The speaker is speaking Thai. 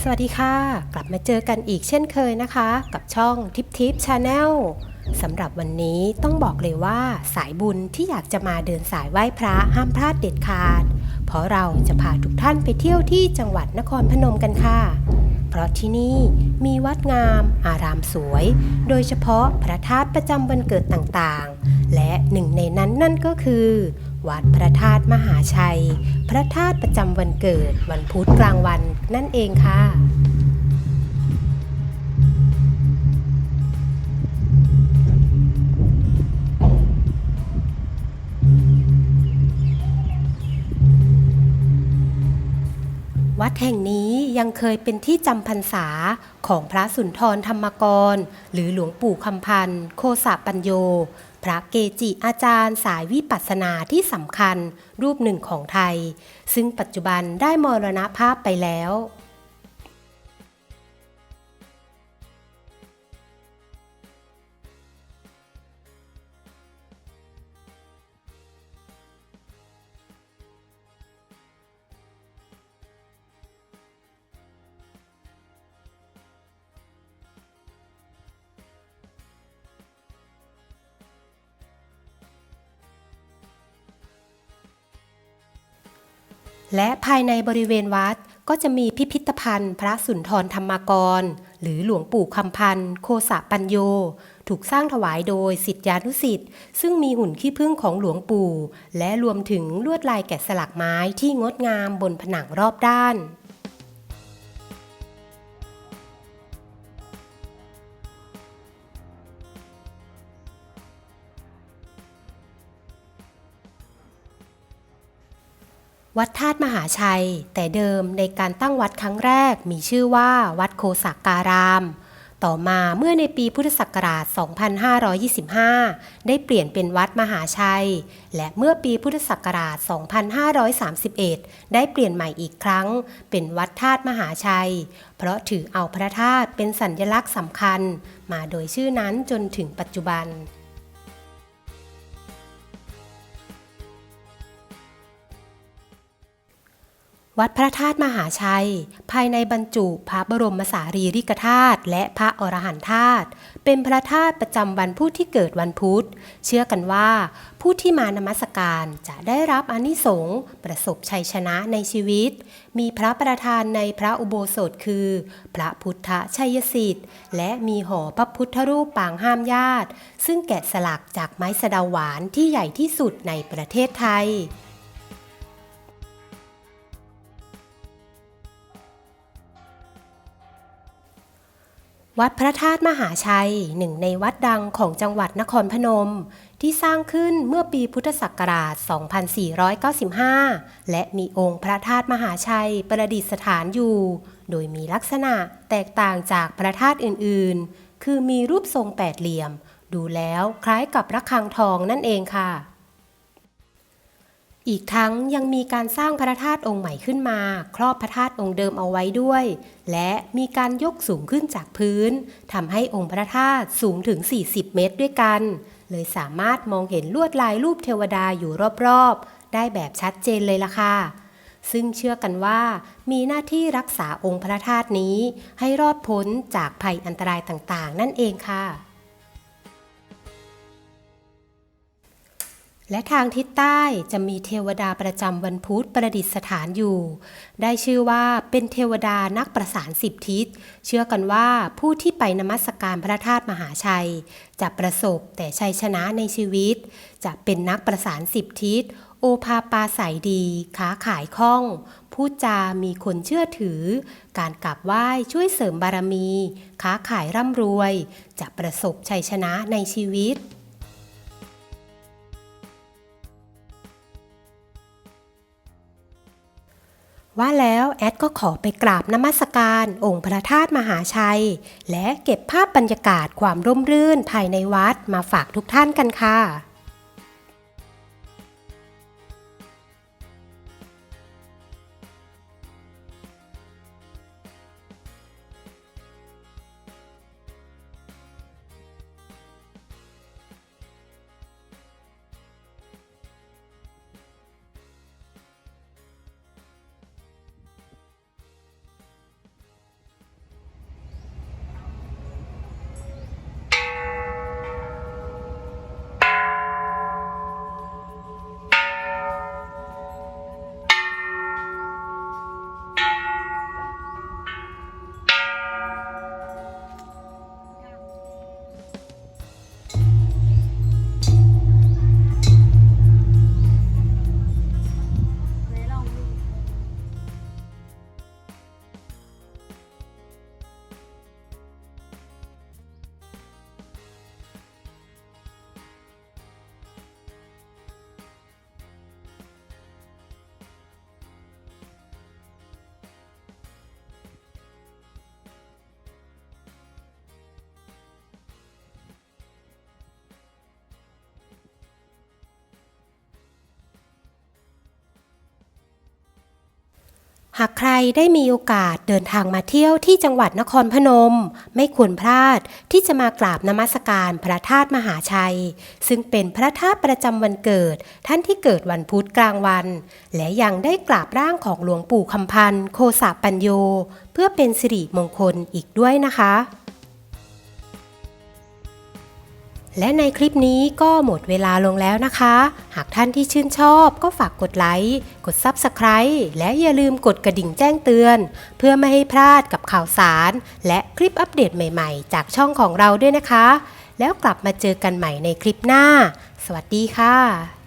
สวัสดีค่ะ กลับมาเจอกันอีกเช่นเคยนะคะ กับช่องทิปทิปชาแนลสำหรับวันนี้ต้องบอกเลยว่าสายบุญที่อยากจะมาเดินสายไหว้พระห้ามพลาดเด็ดขาด เพราะเราจะพาทุกท่านไปเที่ยวที่จังหวัดนครพนมกันค่ะ เพราะที่นี่มีวัดงาม อารามสวย โดยเฉพาะพระธาตุประจำวันเกิดต่างๆ และหนึ่งในนั้นนั่นก็คือ วัดพระธาตุมหาชัย พระธาตุประจำวันเกิดวันพุธกลางวันนั่นเองค่ะ ดแห่งนี้ยังเคยเป็นที่จำพรรษาของพระสุนทรธรรมกร หรือหลวงปู่คำพันธ์โคสะปัญโย พระเกจิอาจารย์สายวิปัสสนาที่สำคัญรูปหนึ่งของไทย ซึ่งปัจจุบันได้มรณภาพไปแล้ว และภายในบริเวณวัดก็จะมีพิพิธภัณฑ์ พระสุนทรธรรมกร หรือหลวงปู่คำพันธ์ โคสะปัญโย ถูกสร้างถวายโดยสิทธิานุสิทธิ์ซึ่งมีหุ่นขี้ผึ้งของหลวงปู่ และรวมถึงลวดลายแกะสลักไม้ที่งดงามบนผนังรอบด้าน วัดธาตุมหาชัย แต่เดิมในการตั้งวัดครั้งแรกมีชื่อว่าวัดโคสักการาม ต่อมาเมื่อในปีพุทธศักราช 2525 ได้เปลี่ยนเป็นวัดมหาชัย และเมื่อปีพุทธศักราช 2531 ได้เปลี่ยนใหม่อีกครั้ง เป็นวัดธาตุมหาชัย เพราะถือเอาพระธาตุเป็นสัญลักษณ์สำคัญ มาโดยชื่อนั้นจนถึงปัจจุบัน วัดพระธาตุมหาชัย ภายในบรรจุพระบรมสารีริกธาตุและพระอรหันธาตุเป็นพระธาตุประจำวันผู้ที่เกิดวันพุธ เชื่อกันว่า ผู้ที่มานมัสการจะได้รับอนิสงส์ประสบชัยชนะในชีวิต มีพระประธานในพระอุโบสถคือ พระพุทธชัยสิทธิ์ และมีหอพระพุทธรูปปางห้ามญาติ ซึ่งแกะสลักจากไม้สะดาหวานที่ใหญ่ที่สุดในประเทศไทย วัดพระธาตุมหาชัยหนึ่งในวัดดังของจังหวัดนครพนม ที่สร้างขึ้นเมื่อปีพุทธศักราช 2495 และมีองค์พระธาตุมหาชัยประดิษฐานอยู่ โดยมีลักษณะแตกต่างจากพระธาตุอื่นๆ คือมีรูปทรงแปดเหลี่ยม ดูแล้วคล้ายกับระฆังทองนั่นเองค่ะ อีกทั้งยังมีการสร้างพระธาตุองค์ใหม่ขึ้นมา ครอบพระธาตุองค์เดิมเอาไว้ด้วย และมีการยกสูงขึ้นจากพื้นทำให้องค์พระธาตุสูงถึง 40 เมตรด้วยกัน เลยสามารถมองเห็นลวดลายรูปเทวดาอยู่รอบๆ ได้แบบชัดเจนเลยล่ะค่ะ ซึ่งเชื่อกันว่า มีหน้าที่รักษาองค์พระธาตุนี้ ให้รอดพ้นจากภัยอันตรายต่างๆ นั่นเองค่ะ และทางทิศใต้จะมีเทวดาประจำวันพุธประดิษฐานอยู่ ได้ชื่อว่าเป็นเทวดานักประสานสิบทิศ เชื่อกันว่าผู้ที่ไปนมัสการพระธาตุมหาชัย จะประสบแต่ชัยชนะในชีวิต จะเป็นนักประสานสิบทิศ โอภาปาสายดีค้าขายคล่อง พูดจามีคนเชื่อถือ การกราบไหว้ช่วยเสริมบารมีค้าขายร่ำรวย จะประสบชัยชนะในชีวิต ว่าแล้วแอดก็ขอไปกราบนมัสการองค์พระธาตุมหาชัย และเก็บภาพบรรยากาศความร่มรื่นภายในวัดมาฝากทุกท่านกันค่ะากใครได้มีโอกาสเดินทางมาเที่ยวที่จังหวัดนครพนม ไม่ควรพลาดที่จะมากราบนมัสการพระธาตุมหาชัย ซึ่งเป็นพระธาตุประจำวันเกิด ท่านที่เกิดวันพุธกลางวัน และยังได้กราบร่างของหลวงปู่คำพันธ์โคสาปัญโย เพื่อเป็นสิริมงคลอีกด้วยนะคะ และในคลิปนี้ก็หมดเวลาลงแล้วนะคะ หากท่านที่ชื่นชอบก็ฝากกดไลค์ กด Subscribe และอย่าลืมกดกระดิ่งแจ้งเตือน เพื่อไม่ให้พลาดกับข่าวสาร และคลิปอัปเดตใหม่ๆ จากช่องของเราด้วยนะคะ แล้วกลับมาเจอกันใหม่ในคลิปหน้า สวัสดีค่ะ